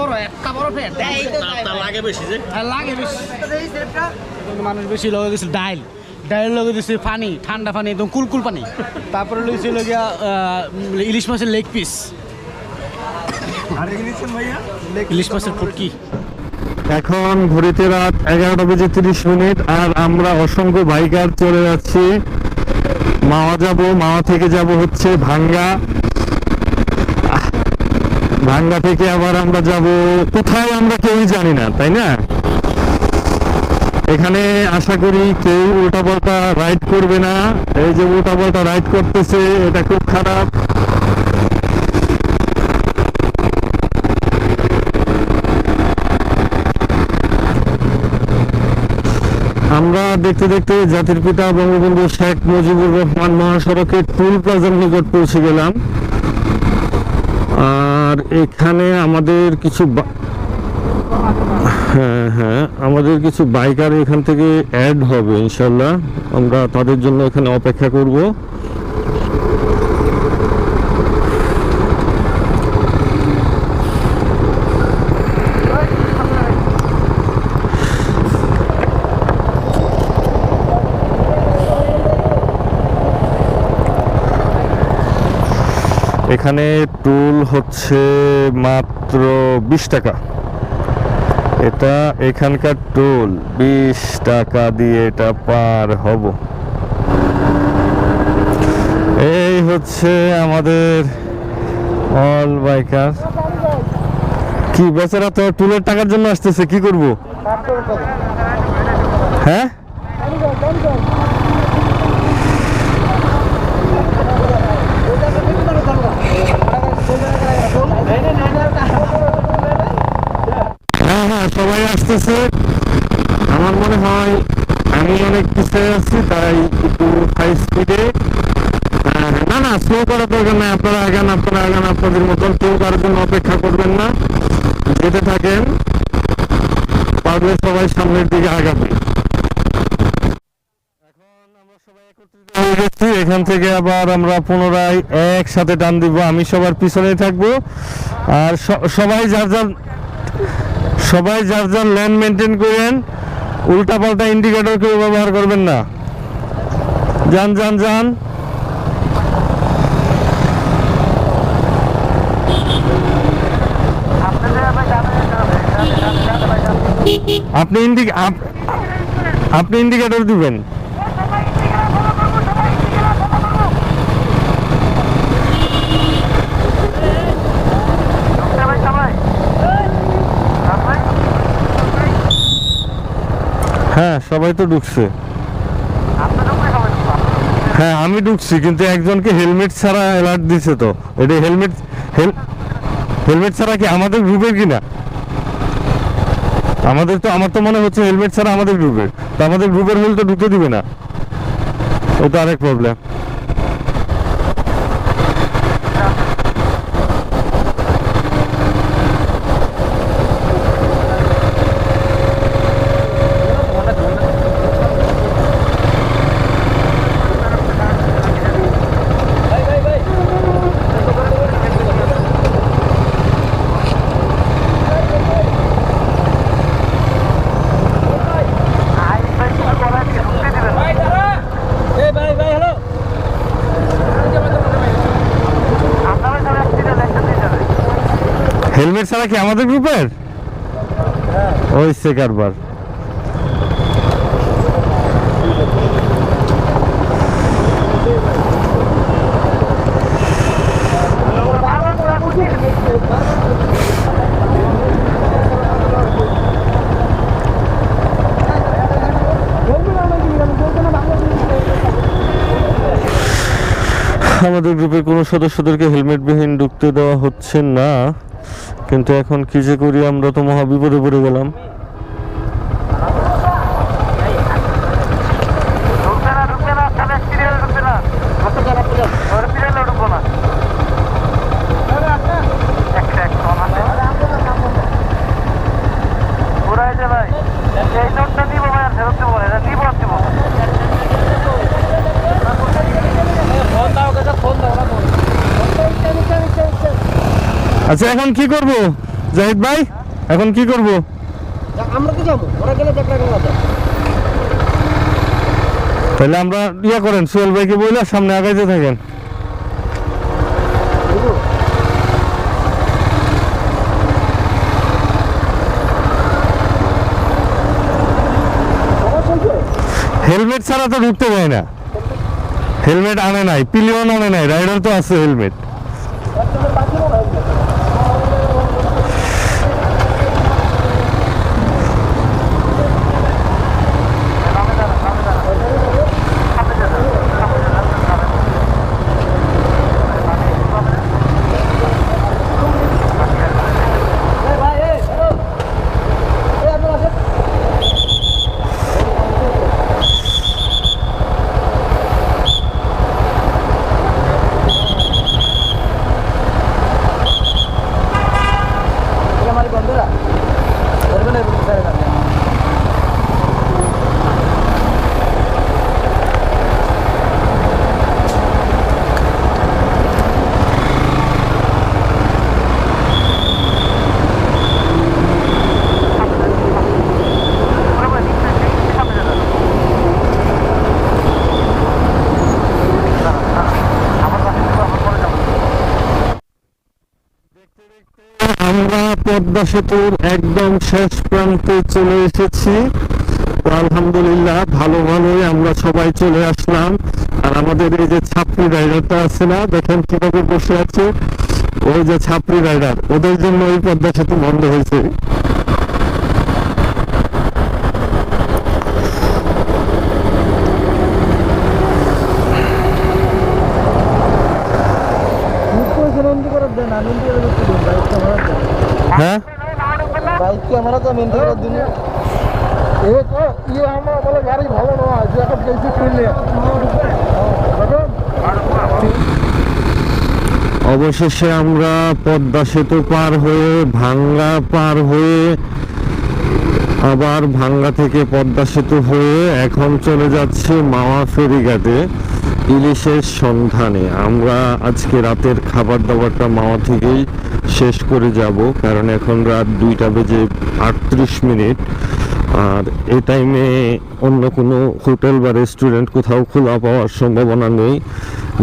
বড় একটা বড় ফ্যাট লাগে বেশি যে। লাগে বেশি মানুষ বেশি লগে ডাইল ডাইল লগে পানি ঠান্ডা পানি একদম কুলকুল পানি তারপরে ইলিশ মাছের লেগ পিস ইংলিশ মাছের এখন ঘড়িতে রাত এগারোটা বেজে তিরিশ মিনিট, আর আমরা অসংখ্য বাইকার চলে যাচ্ছি। মাওয়া যাব, মাওয়া থেকে যাব হচ্ছে ভাঙ্গা। ভাঙ্গা থেকে আবার আমরা যাব, কোথায় আমরা কেউই জানি না, তাই না? এখানে আশা করি কেউ উল্টাপাল্টা রাইড করবে না। এই যে উল্টাপাল্টা রাইড করতেছে, এটা খুব খারাপ। আমরা দেখতে দেখতে জাতির পিতা বঙ্গবন্ধু শেখ মুজিবুর রহমান মহাসড়কের টুল প্লাজার নিকট পৌঁছে গেলাম। আর এখানে আমাদের কিছু হ্যাঁ হ্যাঁ আমাদের কিছু বাইকার এখান থেকে অ্যাড হবে, ইনশাল্লাহ। আমরা তাদের জন্য এখানে অপেক্ষা করব। এখানে টুল হচ্ছে মাত্র বিশ টাকা। এটা এখানকার টোল বিশ টাকা দিয়ে এটা পার হব। এই হচ্ছে আমাদের অল বাইকার কি বেচারা তো টুলের টাকার জন্য আসতেছে কি করব? হ্যাঁ হ্যাঁ হ্যাঁ সবাই আসতেছে। আমার মনে হয় আমি অনেক পিছিয়ে আছি, তাই একটু হাই স্পিডে না না স্লো করার দরকার নাই, আপনারা আগান আপনারা আগান, আপনাদের মতন কেউ কারোর জন্য অপেক্ষা করবেন না। যেতে থাকেন, পারলে সবাই সামনের দিকে আগাবে। এখন থেকে আবার আমরা পুনরায় একসাথে টান দিব, আমি সবার পিছনে থাকব। আর সবাই যার যার সবাই যার যার ল্যান্ড মেনটেন করেন উল্টা পাল্টা ইন্ডিকেটর কেউ ব্যবহার করবেন না। যান যান যান। আপনি ইন্ডিক আপ- আপনি ইন্ডিকেটর দিবেন। হ্যাঁ সবাই তো ঢুকছে। হ্যাঁ আমি ঢুকছি, কিন্তু একজনকে হেলমেট ছাড়া অ্যালার্ট দিছে তো। এটা হেলমেট হেলমেট ছাড়া কি আমাদের গ্রুপের কিনা আমাদের তো, আমার তো মনে হচ্ছে হেলমেট ছাড়া আমাদের গ্রুপের তো আমাদের গ্রুপের হলে তো ঢুকে দিবে না। ওটা আরেক প্রবলেম হেলমেট ছাড়া কি আমাদের গ্রুপের? ওই সে কারবার আমাদের গ্রুপের কোনো সদস্যদেরকে হেলমেট হেলমেটবিহীন ঢুকতে দেওয়া হচ্ছে না। কিন্তু এখন কি যে করি আমরা তো মহাবিপদে পড়ে গেলাম ঢুকবে না ঢুকবে না সামনে সিরিয়াল ঢুকবে না ওর সিরিয়ালে ঢুকবো না একটা এক কম আছে ঘুরাই দে ভাই এই নোটটা দিব ভাই আর ফেরত দেবো না এটা দিব আর দিব না। ফোন দাও ফোন দাও আচ্ছা এখন কি করব? জাহিদ ভাই এখন কি করব? আমরা তো যাব ওরা গেলে তাহলে আমরা ইয়া করেন সোহেল ভাইকে বলে সামনে আগাইতে থাকেন। হেলমেট ছাড়া তো ঢুকতে যায় না। হেলমেট আনে নাই পিলিয়ন আনে নাই রাইডার তো আছে হেলমেট। আমরা পদ্মা সেতুর একদম শেষ প্রান্তে চলে এসেছি। আলহামদুলিল্লাহ, ভালো ভালোই আমরা সবাই চলে আসলাম। আর আমাদের এই যে ছাত্রী রাইডারটা আছে না, দেখেন কীভাবে বসে আছে। ওই যে ছাত্রী রাইডার, ওদের জন্য এই পদ্মা সেতু বন্ধ হয়েছে। হ্যাঁ বাইক ক্যামেরা তো মেনটেন করার জন্য এ তো ইয়ে আমার বলে গাড়ি ভালো নয় যে একটা বেশি খুললে অবশেষে আমরা পদ্মা সেতু পার হয়ে ভাঙ্গা পার হয়ে আবার ভাঙ্গা থেকে পদ্মা সেতু হয়ে এখন চলে যাচ্ছি মাওয়া ফেরিঘাটে ইলিশের সন্ধানে। আমরা আজকে রাতের খাবার দাবারটা মাওয়া থেকেই শেষ করে যাব, কারণ এখন রাত দুইটা বেজে আটত্রিশ মিনিট। আর এই টাইমে অন্য কোনো হোটেল বা রেস্টুরেন্ট কোথাও খোলা পাওয়ার সম্ভাবনা নেই।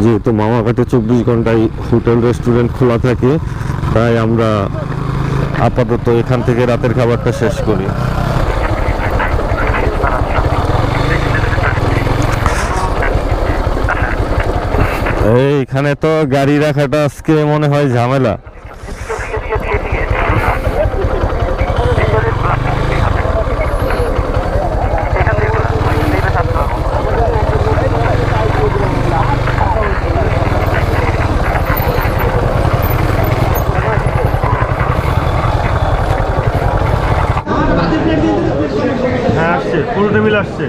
যেহেতু মামাঘাটে চব্বিশ ঘন্টায় হোটেল, রেস্টুরেন্ট খোলা থাকে, তাই আমরা আপাতত এখান থেকে রাতের খাবারটা শেষ করি। এইখানে তো গাড়ি রাখাটা আজকে মনে হয় ঝামেলা হ্যাঁ আসছে ফুল টেবিল আসছে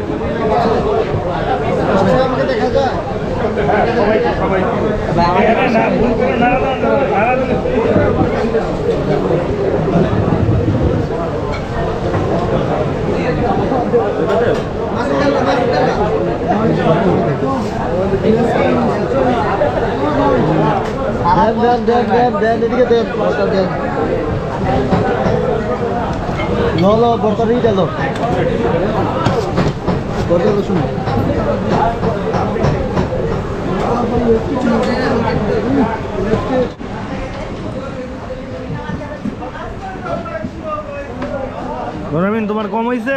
দেন দেন দেন দেন এদিকে দেন বর্তা দেন লো লো বর্তা দিয়ে দেন বর্তা তো শুনো ধরামিন তোমার কম হয়েছে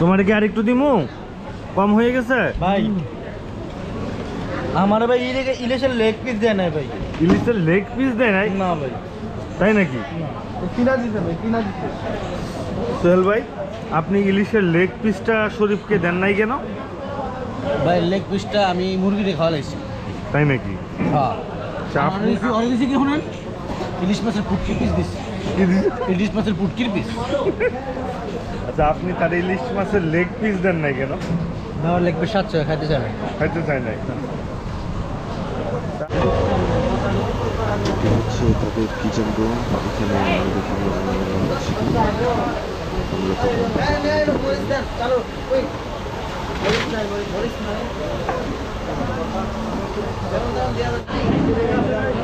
তোমার কি আরেকটু দিমু? কম হয়ে গেছে? ভাই আমার ভাই ইলে ইলেশের লেগ পিস দেয় না ভাই। ইলিশের লেগ পিস দেয় নাই? না ভাই। তাই নাকি? কিনা দিতে ভাই কিনা দিতে সোহেল ভাই আপনি ইলিশের লেগ পিসটা শরীফকে দেন নাই কেন? ভাই লেগ পিসটা আমি মুরগিরে খাওয়া লাগছি তাই নাকি? হ্যাঁ। আচ্ছা, অনেক দিছি কি শুনেন? ইলিশ মাছের পুটকির পিস দিছি কি ইলিশ মাছের পুটকির পিস আচ্ছা আপনি তার ইলিশ মাছের লেগ পিস দেন নাই কেন? আমার লেগ পিস সাতশো খাইতে চাই খাইতে চাই নাই। হচ্ছে তাদের কিচেন রুম এখানে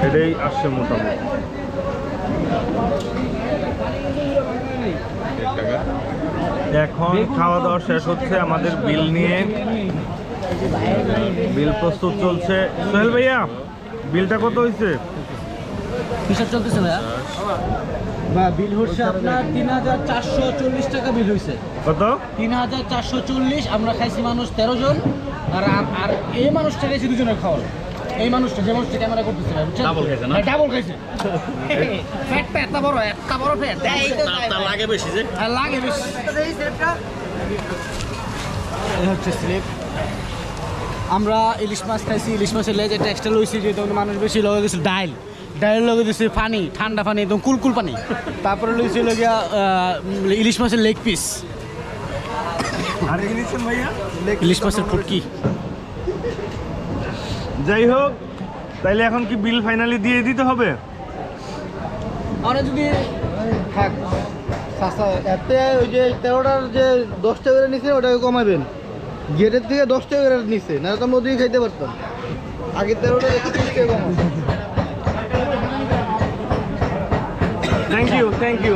এটাই আসছে মোটামুটি। এখন খাওয়া দাওয়া শেষ হচ্ছে আমাদের বিল নিয়ে। বিল প্রস্তুত চলছে। সোহেল ভাইয়া বিলটা কত হয়েছে হিসাব চলতেছে ভাইয়া। বা বিল হচ্ছে আপনার তিন হাজার চারশো চল্লিশ টাকা বিল হয়েছে কত? তিন হাজার চারশো চল্লিশ আমরা খাইছি মানুষ তেরো জন আর আর এই মানুষটা খাইছি দুজনের খাওয়ার। এই মানুষটা যে মানুষটা ক্যামেরা করতেছে ভাই বুঝছেন? ডাবল খাইছে না? ডাবল খাইছে। ফ্যাটটা এত বড় এত বড় ফ্যাট লাগে বেশি যে? লাগে বেশি। এই হচ্ছে স্লিপ। আমরা ইলিশ মাছ খাইছি ইলিশ মাছের লেজ একটা এক্সট্রা লইছি যেহেতু আমাদের মানুষ বেশি লগে দিয়েছিল ডাইল। ডাইল লগে দিয়েছি পানি ঠান্ডা পানি একদম কুলকুল পানি। তারপরে লইছি লগিয়া ইলিশ মাছের লেগ পিস ইলিশ মাছের ফুটকি। যাই হোক তাইলে এখন কি বিল ফাইনালি দিয়ে দিতে হবে? আমরা যদি থাক সাসা এতে ওই যে তেরোটার যে দশ টাকা করে নিচ্ছে ওটাকে কমাবেন। গেটের থেকে দশ টাকা করে নিচ্ছে না তো আমরা ওদিকে খাইতে পারতাম। আগে তেরোটা থ্যাংক ইউ থ্যাংক ইউ